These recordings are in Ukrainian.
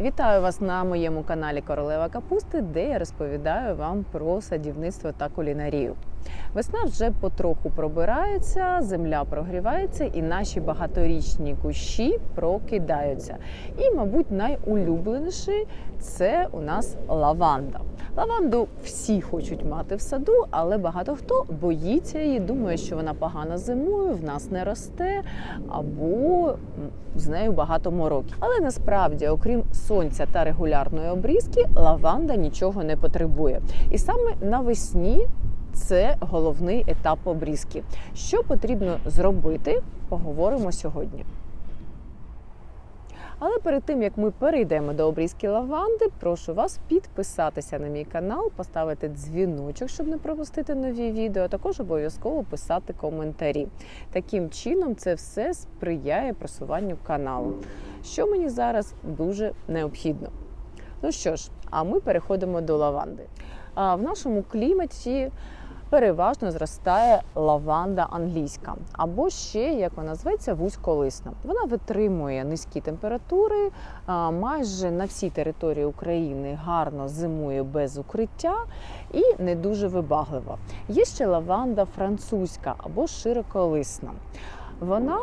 Вітаю вас на моєму каналі Королева Капусти, де я розповідаю вам про садівництво та кулінарію. Весна вже потроху пробирається, земля прогрівається, і наші багаторічні кущі прокидаються. І, мабуть, найулюбленіший це у нас лаванда. Лаванду всі хочуть мати в саду, але багато хто боїться її, думає, що вона погано зимує, в нас не росте, або з нею багато мороків. Але насправді, окрім сонця та регулярної обрізки, лаванда нічого не потребує. І саме навесні це головний етап обрізки. Що потрібно зробити, поговоримо сьогодні. Але перед тим як ми перейдемо до обрізки лаванди, прошу вас підписатися на мій канал, поставити дзвіночок, щоб не пропустити нові відео, а також обов'язково писати коментарі. Таким чином, це все сприяє просуванню каналу, що мені зараз дуже необхідно. Ну що ж, а ми переходимо до лаванди. А в нашому кліматі переважно зростає лаванда англійська, або ще, як вона зветься, вузьколисна. Вона витримує низькі температури, майже на всій території України гарно зимує без укриття і не дуже вибаглива. Є ще лаванда французька або широколисна. Вона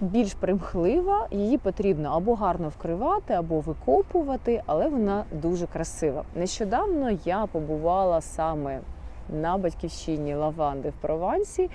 більш примхлива, її потрібно або гарно вкривати, або викопувати, але вона дуже красива. Нещодавно я побувала саме на батьківщині лаванди в Провансі,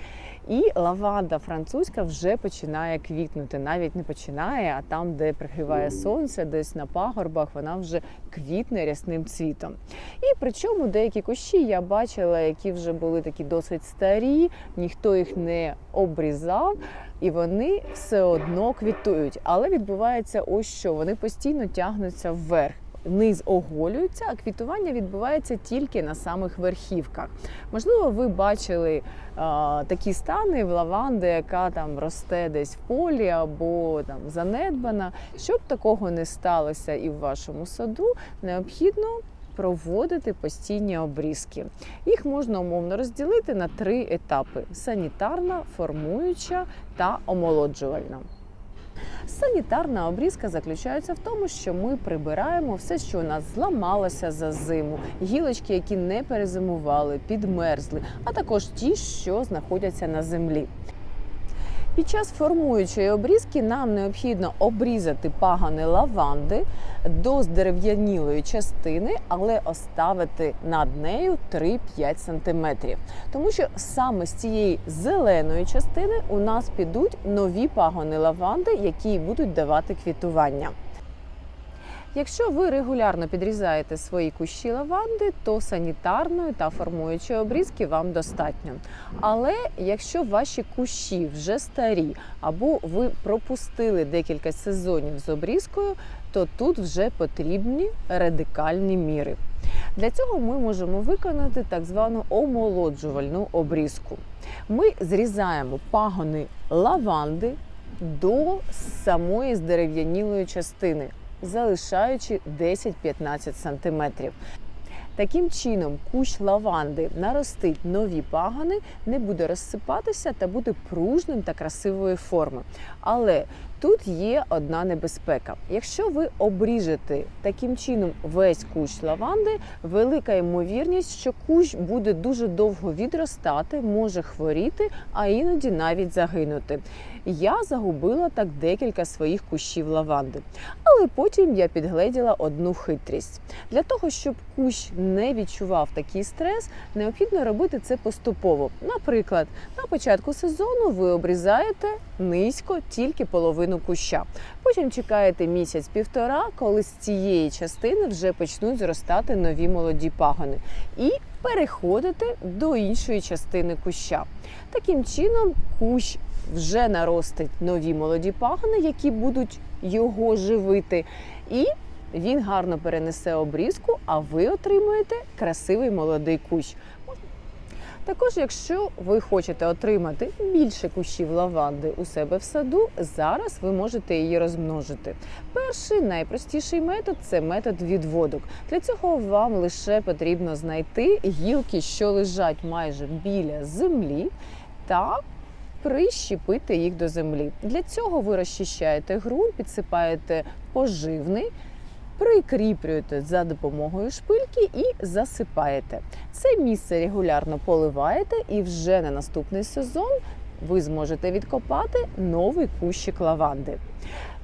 і лаванда французька вже починає квітнути. Навіть не починає, а там, де пригріває сонце, десь на пагорбах, вона вже квітне рясним цвітом. І причому деякі кущі я бачила, які вже були такі досить старі, ніхто їх не обрізав. І вони все одно квітують. Але відбувається ось що вони постійно тягнуться вверх. Низ оголюється, а квітування відбувається тільки на самих верхівках. Можливо, ви бачили а, такі стани в лаванди, яка там росте десь в полі або там занедбана. Щоб такого не сталося і в вашому саду, необхідно проводити постійні обрізки. Їх можна умовно розділити на три етапи: санітарна, формуюча та омолоджувальна. Санітарна обрізка заключається в тому, що ми прибираємо все, що у нас зламалося за зиму, гілочки, які не перезимували, підмерзли, а також ті, що знаходяться на землі. Під час формуючої обрізки нам необхідно обрізати пагани лаванди до здерев'янілої частини, але оставити над нею 3-5 см. Тому що саме з цієї зеленої частини у нас підуть нові пагони лаванди, які будуть давати квітування. Якщо ви регулярно підрізаєте свої кущі лаванди, то санітарної та формуючої обрізки вам достатньо. Але якщо ваші кущі вже старі, або ви пропустили декілька сезонів з обрізкою, то тут вже потрібні радикальні міри. Для цього ми можемо виконати так звану омолоджувальну обрізку. Ми зрізаємо пагони лаванди до самої здерев'янілої частини залишаючи 10-15 см. Таким чином, кущ лаванди наростить нові пагони, не буде розсипатися та буде пружним та красивої форми. Але тут є одна небезпека. Якщо ви обріжете таким чином весь кущ лаванди, велика ймовірність, що кущ буде дуже довго відростати, може хворіти, а іноді навіть загинути. Я загубила так декілька своїх кущів лаванди. Але потім я підгледіла одну хитрість. Для того, щоб кущ не відчував такий стрес, необхідно робити це поступово. Наприклад, на початку сезону ви обрізаєте низько тільки половину куща. Потім чекаєте місяць-півтора, коли з цієї частини вже почнуть зростати нові молоді пагони. І переходите до іншої частини куща. Таким чином, кущ вже наростить нові молоді пагони, які будуть його живити. І він гарно перенесе обрізку, а ви отримуєте красивий молодий кущ. Також, якщо ви хочете отримати більше кущів лаванди у себе в саду, зараз ви можете її розмножити. Перший найпростіший метод це метод відводок. Для цього вам лише потрібно знайти гілки, що лежать майже біля землі, та прищепити їх до землі. Для цього ви розчищаєте ґрунт, підсипаєте поживний Прикріплюєте за допомогою шпильки і засипаєте. Це місце регулярно поливаєте, і вже на наступний сезон ви зможете відкопати новий кущик лаванди.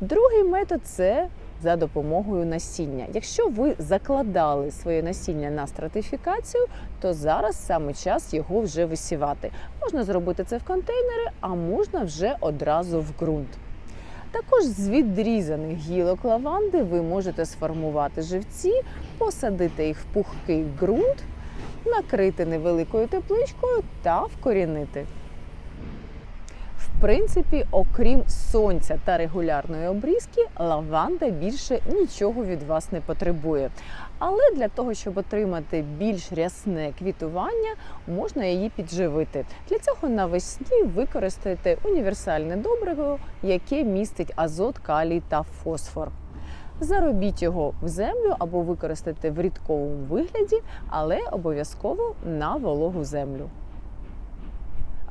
Другий метод це за допомогою насіння. Якщо ви закладали своє насіння на стратифікацію, то зараз саме час його вже висівати. Можна зробити це в контейнери, а можна вже одразу в ґрунт. Також з відрізаних гілок лаванди ви можете сформувати живці, посадити їх в пухкий ґрунт, накрити невеликою тепличкою та вкорінити. Принципі, окрім сонця та регулярної обрізки, лаванда більше нічого від вас не потребує. Але для того, щоб отримати більш рясне квітування, можна її підживити. Для цього навесні використайте універсальне добриво, яке містить азот, калій та фосфор. Заробіть його в землю або використайте в рідковому вигляді, але обов'язково на вологу землю.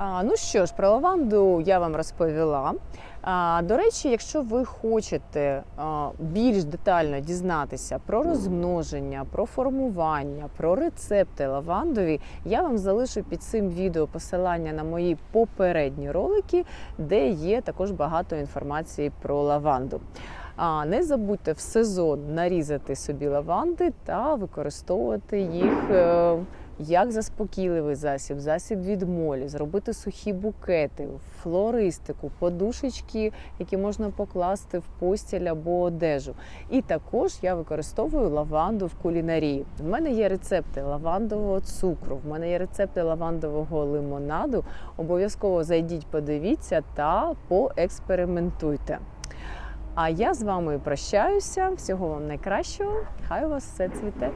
А, ну що ж, про лаванду я вам розповіла. А, до речі, якщо ви хочете а, більш детально дізнатися про розмноження, про формування, про рецепти лавандові, я вам залишу під цим відео посилання на мої попередні ролики, де є також багато інформації про лаванду. А не забудьте в сезон нарізати собі лаванди та використовувати їх. Як заспокійливий засіб, засіб від молі, зробити сухі букети, флористику, подушечки, які можна покласти в постіль або одежу. І також я використовую лаванду в кулінарії. В мене є рецепти лавандового цукру, в мене є рецепти лавандового лимонаду. Обов'язково зайдіть, подивіться та поекспериментуйте. А я з вами прощаюся. Всього вам найкращого. Хай у вас все цвіте.